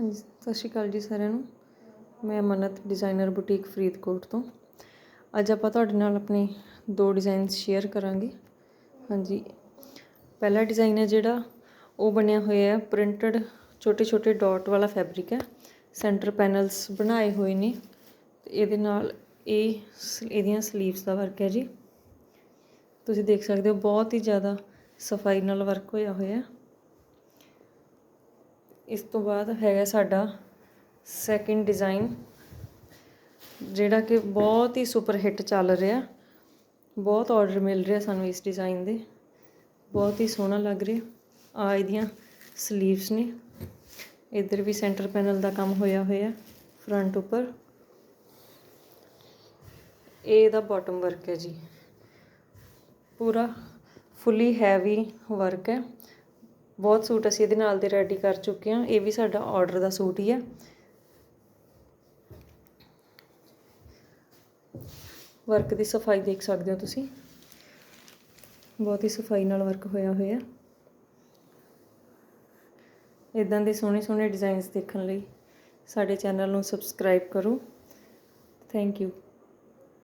ਹਾਂਜੀ, ਸਤਿ ਸ਼੍ਰੀ ਅਕਾਲ ਜੀ ਸਾਰਿਆਂ ਨੂੰ। ਮੈਂ ਮਨਤ ਡਿਜ਼ਾਈਨਰ ਬੁਟੀਕ ਫਰੀਦਕੋਟ ਤੋਂ। ਅੱਜ ਆਪਾਂ ਤੁਹਾਡੇ ਨਾਲ ਆਪਣੇ ਦੋ ਡਿਜ਼ਾਈਨ ਸ਼ੇਅਰ ਕਰਾਂਗੇ। ਹਾਂਜੀ, ਪਹਿਲਾ ਡਿਜ਼ਾਈਨ ਹੈ ਜਿਹੜਾ ਉਹ ਬਣਿਆ ਹੋਇਆ ਹੈ ਪ੍ਰਿੰਟਡ ਛੋਟੇ ਛੋਟੇ ਡਾਟ ਵਾਲਾ ਫੈਬਰਿਕ ਹੈ। ਸੈਂਟਰ ਪੈਨਲਸ ਬਣਾਏ ਹੋਏ ਨੇ। ਤੇ ਇਹਦੇ ਨਾਲ ਇਹ ਸ- ਇਹਦੀਆਂ ਸਲੀਵਸ ਦਾ ਵਰਕ ਹੈ ਜੀ। ਤੁਸੀਂ ਦੇਖ ਸਕਦੇ ਹੋ, ਬਹੁਤ ਹੀ ਜ਼ਿਆਦਾ ਸਫ਼ਾਈ ਨਾਲ ਵਰਕ ਹੋਇਆ ਹੋਇਆ ਹੈ। ਇਸ ਤੋਂ ਬਾਅਦ ਹੈਗਾ ਸਾਡਾ ਸੈਕਿੰਡ ਡਿਜ਼ਾਈਨ ਜਿਹੜਾ ਕਿ ਬਹੁਤ ਹੀ ਸੁਪਰ ਹਿੱਟ ਚੱਲ ਰਿਹਾ। ਬਹੁਤ ਆਰਡਰ ਮਿਲ ਰਿਹਾ ਸਾਨੂੰ ਇਸ ਡਿਜ਼ਾਈਨ ਦੇ। ਬਹੁਤ ਹੀ ਸੋਹਣਾ ਲੱਗ ਰਿਹਾ। ਆ ਇਹਦੀਆਂ ਸਲੀਵਸ ਨੇ। ਇੱਧਰ ਵੀ ਸੈਂਟਰ ਪੈਨਲ ਦਾ ਕੰਮ ਹੋਇਆ ਹੋਇਆ ਫਰੰਟ ਉੱਪਰ। ਇਹ ਇਹਦਾ ਬਾਟਮ ਵਰਕ ਹੈ ਜੀ। ਪੂਰਾ ਫੁੱਲੀ ਹੈਵੀ ਵਰਕ ਹੈ। ਬਹੁਤ ਸੂਟ ਅਸੀਂ ਇਹਦੇ ਨਾਲ ਦੇ ਰੈਡੀ ਕਰ ਚੁੱਕੇ ਹਾਂ। ਇਹ ਵੀ ਸਾਡਾ ਆਰਡਰ ਦਾ ਸੂਟ ਹੀ ਹੈ ਵਰਕ ਦੀ ਸਫ਼ਾਈ ਦੇਖ ਸਕਦੇ ਹੋ ਤੁਸੀਂ। ਬਹੁਤ ਹੀ ਸਫ਼ਾਈ ਨਾਲ ਵਰਕ ਹੋਇਆ ਹੋਇਆ। ਇਦਾਂ ਦੇ ਸੋਹਣੇ ਸੋਹਣੇ ਡਿਜ਼ਾਈਨਸ ਦੇਖਣ ਲਈ ਸਾਡੇ ਚੈਨਲ ਨੂੰ ਸਬਸਕ੍ਰਾਈਬ ਕਰੋ। Thank you